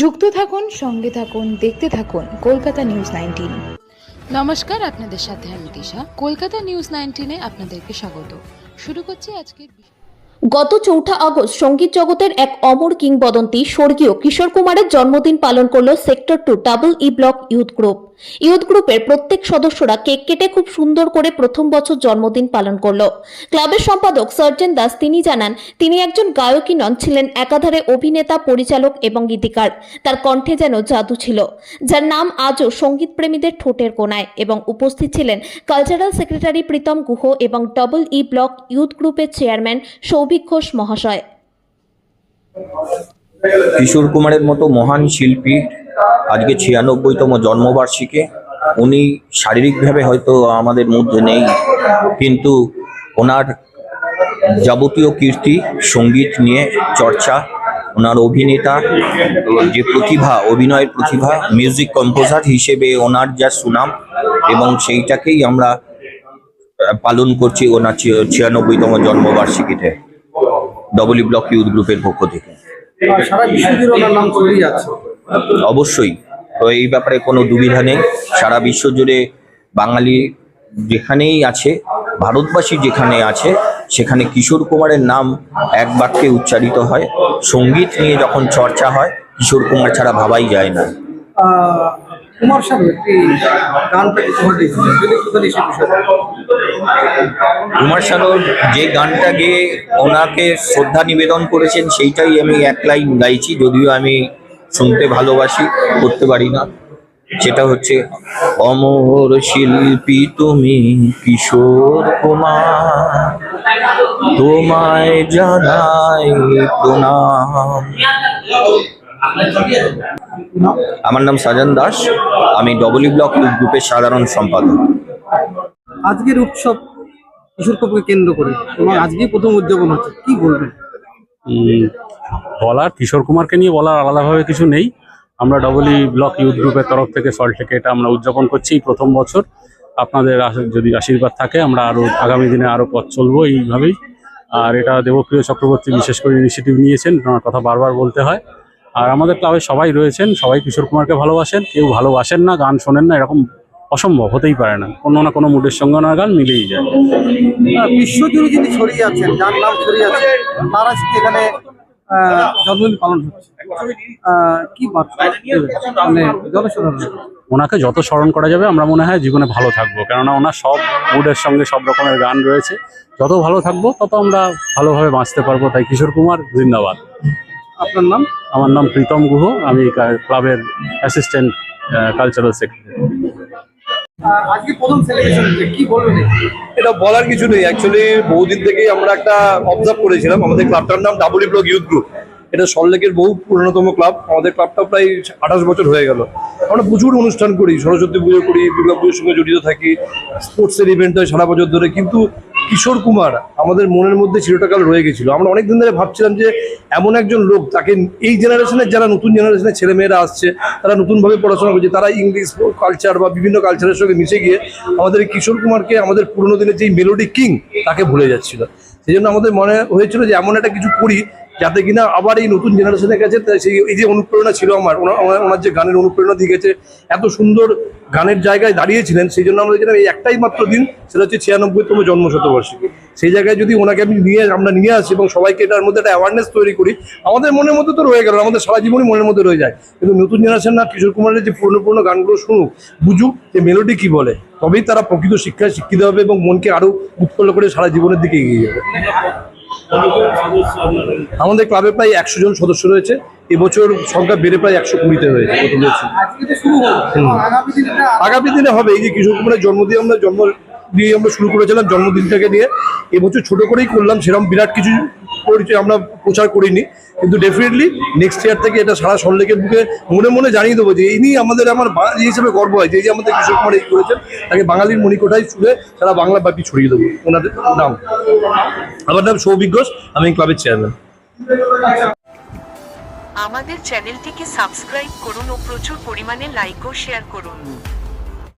যুক্ত থাকুন সঙ্গে থাকুন দেখতে থাকুন কলকাতা নিউজ নাইনটিন। নমস্কার আপনাদের সাথে আমি দিশা। কলকাতা নিউজ নাইনটিনে আপনাদেরকে স্বাগত। শুরু করছি আজকের গত চৌঠা আগস্ট সংগীত জগতের এক অমর কিংবদন্তি স্বর্গীয় কিশোর কুমারের জন্মদিন পালন করল sector two double E block youth group. Youth গ্রুপের প্রত্যেক সদস্যরা কেক কেটে খুব সুন্দর করে প্রথম বছর জন্মদিন পালন করল। ক্লাবের সম্পাদক সার্জেন দাস তিনি জানান, তিনি একজন গায়কই নন, ছিলেন একাধারে অভিনেতা, পরিচালক এবং গীতিকার। তার কণ্ঠে যেন জাদু ছিল, যার নাম আজও সংগীত প্রেমীদের ঠোঁটের কোনায় এবং উপস্থিত ছিলেন কালচারাল সেক্রেটারি প্রীতম গুহ এবং ডবল ই ব্লক ইউথ গ্রুপের চেয়ারম্যান সৌভিক ঘোষ মহাশয়। কিশোর কুমারের মতো মহান শিল্পী আজকে ছিয়ানব্বইতম জন্মবার্ষিকী। উনি শারীরিকভাবে হয়তো আমাদের মধ্যে নেই, কিন্তু ওনার যাবতীয় কীর্তি, সংগীত নিয়ে চর্চা, ওনার অভিনেতা, যে প্রতিভা, অভিনয়ের প্রতিভা মিউজিক কম্পোজার হিসেবে ওনার যা সুনাম এবং সেইটাকেই আমরা পালন করছি ওনার ছিয়ানব্বইতম জন্মবার্ষিকীতে। ডবল ব্লক ইউথ গ্রুপের পক্ষ থেকে। সারা ওনার নাম আছে অবশ্যই। তো এই ব্যাপারে কোনো দুবিধা নেই। সারা বিশ্ব জুড়ে বাঙালি যেখানেই আছে ভারতবাসী যেখানে আছে সেখানে কিশোর কুমারের নাম এক বাক্যে উচ্চারিত হয়। সংগীত নিয়ে যখন চর্চা হয় কিশোর কুমার ছাড়া ভাবাই যায় না। কুমার একটি গান শানুর যে গানটা গেয়ে ওনাকে শ্রদ্ধা নিবেদন করেছেন সেইটাই আমি এক লাইন গাইছি যদিও আমি শুনতে ভালোবাসি করতে পারি না। সেটা হচ্ছে অমর শিল্পী তুমি কিশোর কুমার। তোমায় জানাই প্রণাম। আমার নাম সাজান দাস আমি ডবলি ব্লক গ্রুপের সাধারণ সম্পাদক। আজকের উৎসব কিশোর কপুরকে কেন্দ্র করে এবং আজকেই প্রথম উদযাপন হচ্ছে কি বলবেন? বলার কিশোর কুমারকে নিয়ে বলার আলাদাভাবে কিছু নেই। আমরা ডবলি ব্লক ইউথ গ্রুপের তরফ থেকে সল্ট থেকে এটা আমরা উদযাপন করছি প্রথম বছর। আপনাদের যদি আশীর্বাদ থাকে আমরা আরও আগামী দিনে আরও পথ চলবো এইভাবেই। আর এটা দেবপ্রিয় চক্রবর্তী বিশেষ করে ইনিশিয়েটিভ নিয়েছেন ওনার কথা বারবার বলতে হয়। আর আমাদের ক্লাবে সবাই রয়েছেন সবাই কিশোর কুমারকে ভালোবাসেন কেউ ভালোবাসেন না গান শোনেন না এরকম অসম্ভব হতেই পারে না। কোনো না কোনো মুডের সঙ্গে ওনার গান মিলেই যায়। আহ, বিশ্ব জুড়ে যিনি ছড়িয়ে আছেন যার নাম ছড়িয়ে আছে তার এখানে আহ, পালন হচ্ছে। কি বার্তা মানে জনসাধারণ ওনাকে যত স্মরণ করা যাবে আমরা মনে হয় জীবনে ভালো থাকব। কেননা ওনার সব মুডের সঙ্গে সব রকমের গান রয়েছে। যত ভালো থাকব তত আমরা ভালোভাবে বাঁচতে পারব। তাই কিশোর কুমার জিন্দাবাদ। আপনার নাম? আমার নাম প্রীতম গুহ। আমি ক্লাবের অ্যাসিস্ট্যান্ট কালচারাল সেক্রেটারি। আজকে প্রথম সেলিব্রেশন কি বলবেন এটা বলার কিছু নেই। অ্যাকচুয়ালি বহুদিন থেকেই আমরা একটা অবজার্ভ করেছিলাম। আমাদের ক্লাবটার নাম ডাবল ব্লক ইউথ গ্রুপ এটা সল্টলেকের বহু পুরনোতম ক্লাব আমাদের ক্লাবটা প্রায় আঠাশ বছর হয়ে গেল। আমরা প্রচুর অনুষ্ঠান করি। সরস্বতী পুজো করি দুর্গা পুজোর সঙ্গে জড়িত থাকি। স্পোর্টসের ইভেন্ট হয় সারা বছর ধরে। কিন্তু কিশোর কুমার আমাদের মনের মধ্যে চিরটাকাল রয়ে গেছিল। আমরা অনেক দিন ধরে ভাবছিলাম যে এমন একজন লোক, তাকে এই জেনারেশনের যারা নতুন জেনারেশনের ছেলেমেয়েরা আসছে, তারা নতুনভাবে পড়াশোনা করছে, তারা ইংলিশ কালচার বা বিভিন্ন কালচারের সঙ্গে মিশে গিয়ে আমাদের কিশোর কুমারকে আমাদের পুরনো দিনের যেই মেলোডি কিং তাকে ভুলে যাচ্ছিল। সেই জন্য আমাদের মনে হয়েছিল যে এমন একটা কিছু করি যাতে কিনা আবার এই নতুন জেনারেশনের কাছে সেই এই যে অনুপ্রেরণা ছিল আমার ওনার যে গানের অনুপ্রেরণা দিয়ে গেছে এত সুন্দর গানের জায়গায় দাঁড়িয়েছিলেন, সেই জন্য আমরা দেখলাম এই একটাই মাত্র দিন, সেটা হচ্ছে ছিয়ানব্বইতম জন্ম শতবর্ষী সেই জায়গায় যদি ওনাকে আমি নিয়ে, আমরা নিয়ে আসি এবং সবাইকে এটার মধ্যে একটা অ্যাওয়ারনেস তৈরি করি, আমাদের মনের মধ্যে তো রয়ে গেল, আমাদের সারা জীবনই মনের মধ্যে রয়ে যায়। কিন্তু নতুন জেনারেশন না, কিশোর কুমারের যে পুরনো পুরনো গানগুলো শুনুক, বুঝুক, যে মেলোডি কি বলে, তবেই তারা প্রকৃত শিক্ষায় শিক্ষিত হবে এবং মনকে আরও উৎফুল্ল করে সারা জীবনের দিকে এগিয়ে যাবে। আমাদের ক্লাবে প্রায় একশো জন সদস্য রয়েছে। এবছর সংখ্যা বেড়ে প্রায় একশো কুড়িতে হয়েছে? আগামী দিনে হবে। এই যে কিশোর কুমারের জন্মদিন আমরা জন্ম দিয়ে আমরা শুরু করেছিলাম জন্মদিনটাকে নিয়ে। এবছর ছোট করেই করলাম সেরকম বিরাট কিছু পরিচয় আমরা প্রচার করিনি। কিন্তু ডেফিনেটলি নেক্সট ইয়ার থেকে এটা সারা সল্লেকের বুকে মনে মনে জানিয়ে দেবো যে ইনি আমাদের আমার বাঙালি হিসেবে গর্ব হয়, যে যে আমাদের কিশোর কুমার এই করেছেন, তাকে বাঙালির মণিকোঠায় ছুড়ে সারা বাংলা ব্যাপী ছড়িয়ে দেবো। ওনাদের নাম। আমার নাম সৌভিক ঘোষ, আমি ক্লাবের চেয়ারম্যান আমাদের চ্যানেলটিকে সাবস্ক্রাইব করুন ও প্রচুর পরিমাণে লাইক ও শেয়ার করুন।